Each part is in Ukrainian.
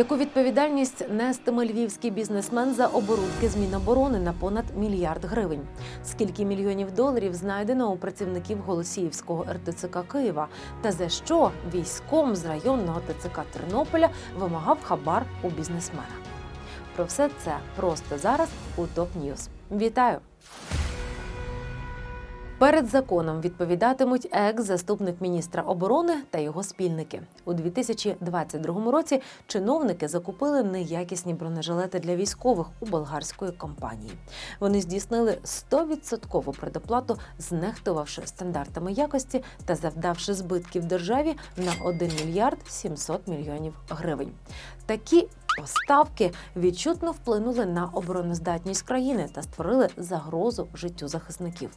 Яку відповідальність нестиме львівський бізнесмен за оборудки з Міноборони на понад мільярд гривень? Скільки мільйонів доларів знайдено у працівників Голосіївського РТЦК Києва? Та за що військом з районного ТЦК Тернополя вимагав хабар у бізнесмена? Про все це просто зараз у ТОП Ньюз. Вітаю! Перед законом відповідатимуть екс-заступник міністра оборони та його спільники. У 2022 році чиновники закупили неякісні бронежилети для військових у болгарської компанії. Вони здійснили 100% предоплату, знехтувавши стандартами якості та завдавши збитків державі на 1 мільярд 700 мільйонів гривень. Такі поставки відчутно вплинули на обороноздатність країни та створили загрозу життю захисників.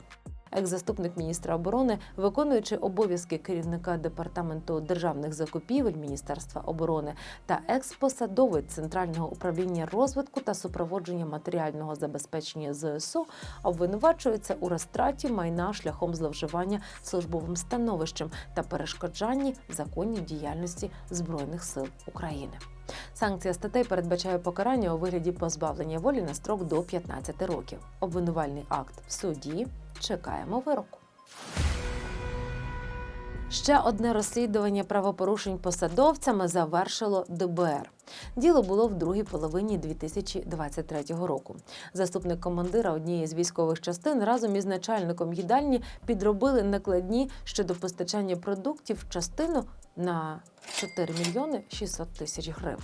Екс-заступник міністра оборони, виконуючи обов'язки керівника департаменту державних закупівель Міністерства оборони та екс-посадовець центрального управління розвитку та супроводження матеріального забезпечення ЗСУ, обвинувачується у розтраті майна шляхом зловживання службовим становищем та перешкоджанні законній діяльності збройних сил України. Санкція статей передбачає покарання у вигляді позбавлення волі на строк до 15 років. Обвинувальний акт в суді. Чекаємо вироку. Ще одне розслідування правопорушень посадовцями завершило ДБР. Діло було в другій половині 2023 року. Заступник командира однієї з військових частин разом із начальником їдальні підробили накладні щодо постачання продуктів в частину на 4 мільйони 600 тисяч гривень.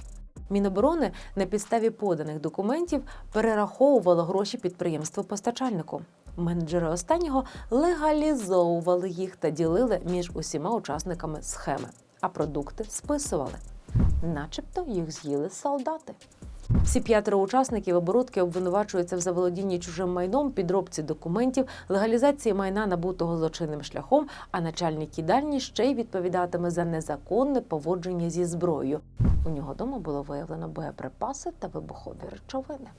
Міноборони на підставі поданих документів перераховувало гроші підприємству постачальнику. Менеджери останнього легалізовували їх та ділили між усіма учасниками схеми, а продукти списували, начебто їх з'їли солдати. Всі п'ятеро учасників оборудки обвинувачуються в заволодінні чужим майном, підробці документів, легалізації майна набутого злочинним шляхом. А начальник їдальні ще й відповідатиме за незаконне поводження зі зброєю. У нього вдома було виявлено боєприпаси та вибухові речовини.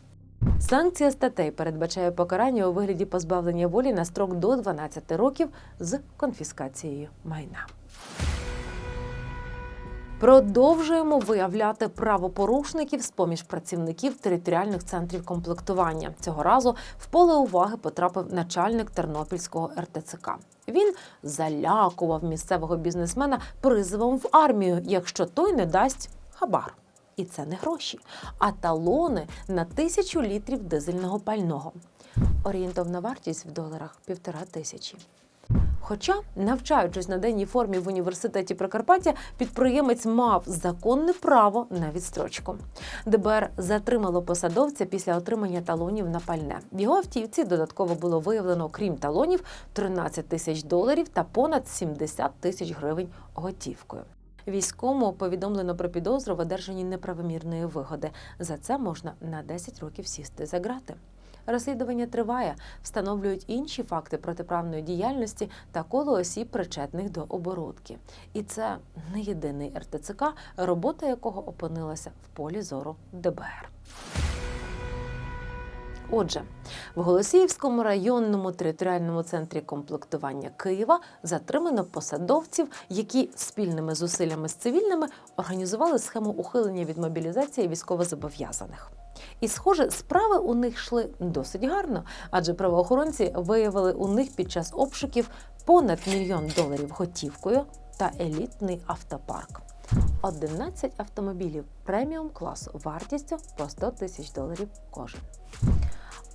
Санкція статей передбачає покарання у вигляді позбавлення волі на строк до 12 років з конфіскацією майна. Продовжуємо виявляти правопорушників з поміж працівників територіальних центрів комплектування. Цього разу в поле уваги потрапив начальник Тернопільського РТЦК. Він залякував місцевого бізнесмена призовом в армію, якщо той не дасть хабар. І це не гроші, а талони на тисячу літрів дизельного пального. Орієнтовна вартість в доларах півтора тисячі. Хоча, навчаючись на денній формі в університеті Прикарпаття, підприємець мав законне право на відстрочку. ДБР затримало посадовця після отримання талонів на пальне. В його автівці додатково було виявлено, крім талонів, 13 тисяч доларів та понад 70 тисяч гривень готівкою. Військовому повідомлено про підозру в одержанні неправомірної вигоди. За це можна на 10 років сісти за грати. Розслідування триває, встановлюють інші факти протиправної діяльності та коло осіб, причетних до оборудки. І це не єдиний РТЦК, робота якого опинилася в полі зору ДБР. Отже, в Голосіївському районному територіальному центрі комплектування Києва затримано посадовців, які спільними зусиллями з цивільними організували схему ухилення від мобілізації військовозобов'язаних. І, схоже, справи у них йшли досить гарно, адже правоохоронці виявили у них під час обшуків понад мільйон доларів готівкою та елітний автопарк. 11 автомобілів преміум класу вартістю по 100 тисяч доларів кожен.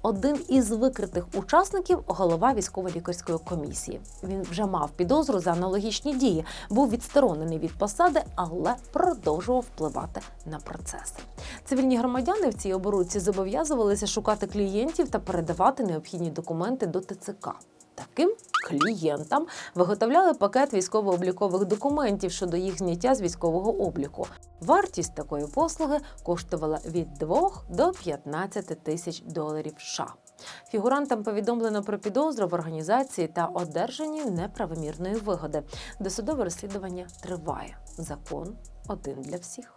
Один із викритих учасників голова військово-лікарської комісії. Він вже мав підозру за аналогічні дії, був відсторонений від посади, але продовжував впливати на процеси. Цивільні громадяни в цій оборудці зобов'язувалися шукати клієнтів та передавати необхідні документи до ТЦК. Таким клієнтам виготовляли пакет військово-облікових документів щодо їх зняття з військового обліку. Вартість такої послуги коштувала від 2 до 15 тисяч доларів США. Фігурантам повідомлено про підозру в організації та одержанні неправомірної вигоди. Досудове розслідування триває. Закон один для всіх.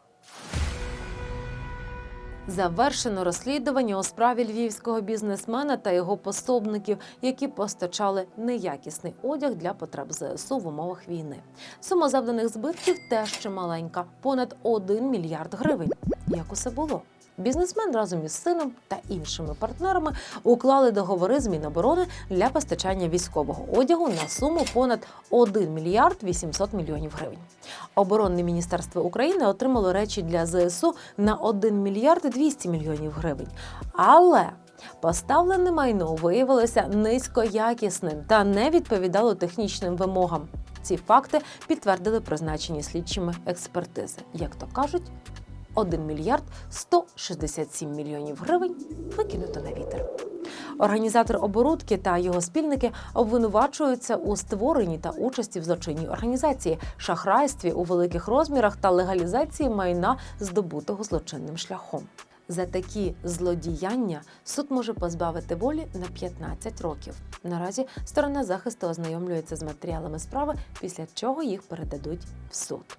Завершено розслідування у справі львівського бізнесмена та його пособників, які постачали неякісний одяг для потреб ЗСУ в умовах війни. Сума завданих збитків теж чималенька понад 1 мільярд гривень. Як усе було. Бізнесмен разом із сином та іншими партнерами уклали договори з Міноборони для постачання військового одягу на суму понад 1 мільярд 800 мільйонів гривень. Оборонне міністерство України отримало речі для ЗСУ на 1 мільярд 200 мільйонів гривень. Але поставлене майно виявилося низькоякісним та не відповідало технічним вимогам. Ці факти підтвердили призначені слідчими експертизи. Як то кажуть, 1 мільярд 167 мільйонів гривень викинуто на вітер. Організатор оборудки та його спільники обвинувачуються у створенні та участі в злочинній організації, шахрайстві у великих розмірах та легалізації майна, здобутого злочинним шляхом. За такі злодіяння суд може позбавити волі на 15 років. Наразі сторона захисту ознайомлюється з матеріалами справи, після чого їх передадуть в суд.